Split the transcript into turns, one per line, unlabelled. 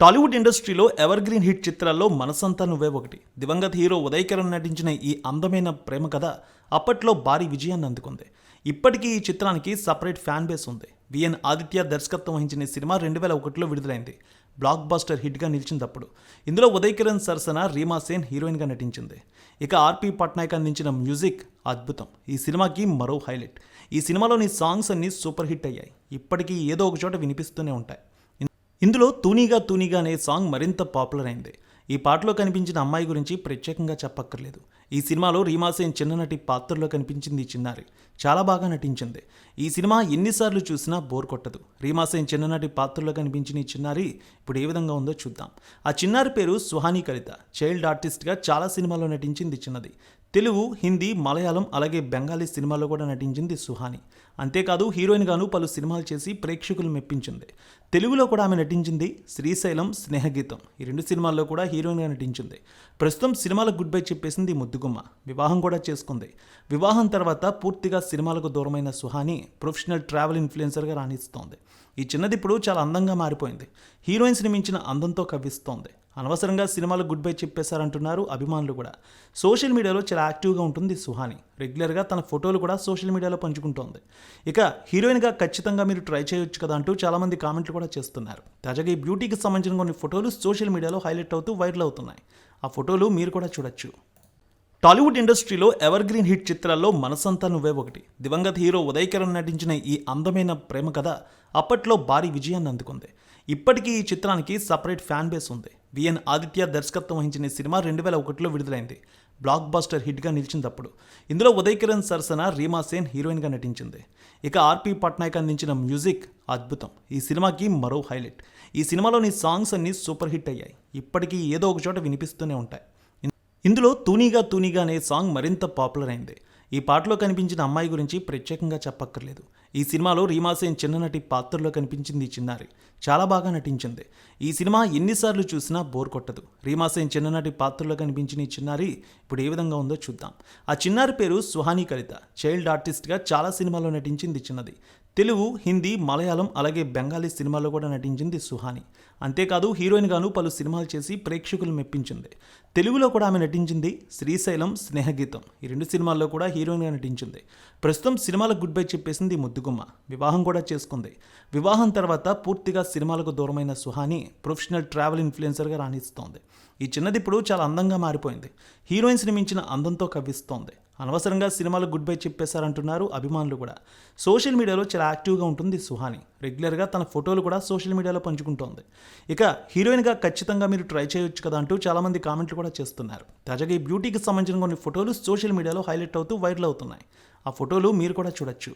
టాలీవుడ్ ఇండస్ట్రీలో ever green hit చిత్రాల్లో మనసంతా నువ్వే ఒకటి. దివంగత హీరో ఉదయ్ కిరణ్ నటించిన ఈ అందమైన ప్రేమ కథ అప్పట్లో భారీ విజయాన్ని అందుకుంది. ఇప్పటికీ ఈ చిత్రానికి సపరేట్ ఫ్యాన్ బేస్ ఉంది. విఎన్ ఆదిత్య దర్శకత్వం వహించిన సినిమా రెండు వేల ఒకటిలో విడుదలైంది. బ్లాక్ బాస్టర్ హిట్గా నిలిచిందప్పుడు. ఇందులో ఉదయ్ కిరణ్ సరసన రీమా సేన్ హీరోయిన్గా నటించింది. ఇక ఆర్పి పట్నాయక్ అందించిన మ్యూజిక్ అద్భుతం. ఈ సినిమాకి మరో హైలైట్. ఈ సినిమాలోని సాంగ్స్ అన్నీ సూపర్ హిట్ అయ్యాయి. ఇప్పటికీ ఏదో ఒక చోట వినిపిస్తూనే ఉంటాయి. ఇందులో తూనీగా తూనీగా అనే సాంగ్ మరింత పాపులర్ అయింది. ఈ పాటలో కనిపించిన అమ్మాయి గురించి ప్రత్యేకంగా చెప్పక్కర్లేదు. ఈ సినిమాలో రీమాసేన్ చిన్ననటి పాత్రలో కనిపించింది చిన్నారి. చాలా బాగా నటించింది. ఈ సినిమా ఎన్నిసార్లు చూసినా బోర్ కొట్టదు. రీమాసేన్ చిన్ననటి పాత్రలో కనిపించిన ఈ చిన్నారి ఇప్పుడు ఏ విధంగా ఉందో చూద్దాం. ఆ చిన్నారి పేరు సుహాని కలిత చైల్డ్ ఆర్టిస్ట్గా చాలా సినిమాల్లో నటించింది చిన్నది. తెలుగు హిందీ మలయాళం అలాగే బెంగాలీ సినిమాల్లో కూడా నటించింది సుహాని. అంతేకాదు హీరోయిన్గాను పలు సినిమాలు చేసి ప్రేక్షకులు మెప్పించింది. తెలుగులో కూడా ఆమె నటించింది శ్రీశైలం స్నేహగీతం. ఈ రెండు సినిమాల్లో కూడా హీరోయిన్గా నటించింది. ప్రస్తుతం సినిమాలకు గుడ్ బై చెప్పేసింది ముద్దుగుమ్మ. వివాహం కూడా చేసుకుంది. వివాహం తర్వాత పూర్తిగా సినిమాలకు దూరమైన సుహాని ప్రొఫెషనల్ ట్రావెల్ ఇన్ఫ్లుయెన్సర్గా రాణిస్తోంది. ఈ చిన్నది ఇప్పుడు చాలా అందంగా మారిపోయింది. హీరోయిన్స్ని మించిన అందంతో కవ్విస్తోంది. అనవసరంగా సినిమాలు గుడ్ బై చెప్పేశారంటున్నారు అభిమానులు కూడా. సోషల్ మీడియాలో చాలా యాక్టివ్గా ఉంటుంది సుహాని. రెగ్యులర్గా తన ఫోటోలు కూడా సోషల్ మీడియాలో పంచుకుంటోంది. ఇక హీరోయిన్గా ఖచ్చితంగా మీరు ట్రై చేయొచ్చు కదా అంటూ చాలామంది కామెంట్లు కూడా చేస్తున్నారు. తాజాగా ఈ బ్యూటీకి సంబంధించిన కొన్ని ఫోటోలు సోషల్ మీడియాలో హైలైట్ అవుతూ వైరల్ అవుతున్నాయి. ఆ ఫోటోలు మీరు కూడా చూడొచ్చు. టాలీవుడ్ ఇండస్ట్రీలో ఎవర్ గ్రీన్ హిట్ చిత్రాల్లో మనసంతా నువ్వే ఒకటి. దివంగత హీరో ఉదయ్ కిరణ్ నటించిన ఈ అందమైన ప్రేమ కథ అప్పట్లో భారీ విజయాన్ని అందుకుంది. ఇప్పటికీ ఈ చిత్రానికి సపరేట్ ఫ్యాన్ బేస్ ఉంది. విఎన్ ఆదిత్య దర్శకత్వం వహించిన ఈ సినిమా రెండు వేల ఒకటిలో విడుదలైంది. బ్లాక్ బాస్టర్ హిట్గా నిలిచిందప్పుడు. ఇందులో ఉదయ్ కిరణ్ సరసన రీమా సేన్ హీరోయిన్గా నటించింది. ఇక ఆర్పి పట్నాయక్ అందించిన మ్యూజిక్ అద్భుతం. ఈ సినిమాకి మరో హైలైట్. ఈ సినిమాలోని సాంగ్స్ అన్నీ సూపర్ హిట్ అయ్యాయి. ఇప్పటికీ ఏదో ఒక చోట వినిపిస్తూనే ఉంటాయి. ఇందులో తూనీగా తూనీగా అనే సాంగ్ మరింత పాపులర్ అయింది. ఈ పాటలో కనిపించిన అమ్మాయి గురించి ప్రత్యేకంగా చెప్పక్కర్లేదు. ఈ సినిమాలో రీమాసేన్ చిన్ననటి పాత్రలో కనిపించింది చిన్నారి. చాలా బాగా నటించింది. ఈ సినిమా ఎన్నిసార్లు చూసినా బోర్ కొట్టదు. రీమాసేన్ చిన్ననటి పాత్రలో కనిపించిన ఈ చిన్నారి ఇప్పుడు ఏ విధంగా ఉందో చూద్దాం. ఆ చిన్నారి పేరు సుహాని కలిత చైల్డ్ ఆర్టిస్ట్గా చాలా సినిమాల్లో నటించింది చిన్నది. తెలుగు హిందీ మలయాళం అలాగే బెంగాలీ సినిమాల్లో కూడా నటించింది సుహాని. అంతేకాదు హీరోయిన్గాను పలు సినిమాలు చేసి ప్రేక్షకులు మెప్పించింది. తెలుగులో కూడా ఆమె నటించింది శ్రీశైలం స్నేహగీతం. ఈ రెండు సినిమాల్లో కూడా హీరోయిన్గా నటించింది. ప్రస్తుతం సినిమాలకు గుడ్ బై చెప్పేసింది ముద్దుగుమ్మ. వివాహం కూడా చేసుకుంది. వివాహం తర్వాత పూర్తిగా సినిమాలకు దూరమైన సుహాని ప్రొఫెషనల్ ట్రావెల్ ఇన్ఫ్లుయెన్సర్గా రాణిస్తోంది. ఈ చిన్నది ఇప్పుడు చాలా అందంగా మారిపోయింది. హీరోయిన్స్ని మించిన అందంతో కవ్విస్తోంది. అనవసరంగా సినిమాలు గుడ్ బై చెప్పేశారంటున్నారు అభిమానులు కూడా. సోషల్ మీడియాలో చాలా యాక్టివ్గా ఉంటుంది సుహాని. రెగ్యులర్గా తన ఫోటోలు కూడా సోషల్ మీడియాలో పంచుకుంటోంది. ఇక హీరోయిన్గా ఖచ్చితంగా మీరు ట్రై చేయొచ్చు కదా అంటూ చాలామంది కామెంట్లు కూడా చేస్తున్నారు. తాజాగా ఈ బ్యూటీకి సంబంధించిన కొన్ని ఫోటోలు సోషల్ మీడియాలో హైలైట్ అవుతూ వైరల్ అవుతున్నాయి. ఆ ఫోటోలు మీరు కూడా చూడొచ్చు.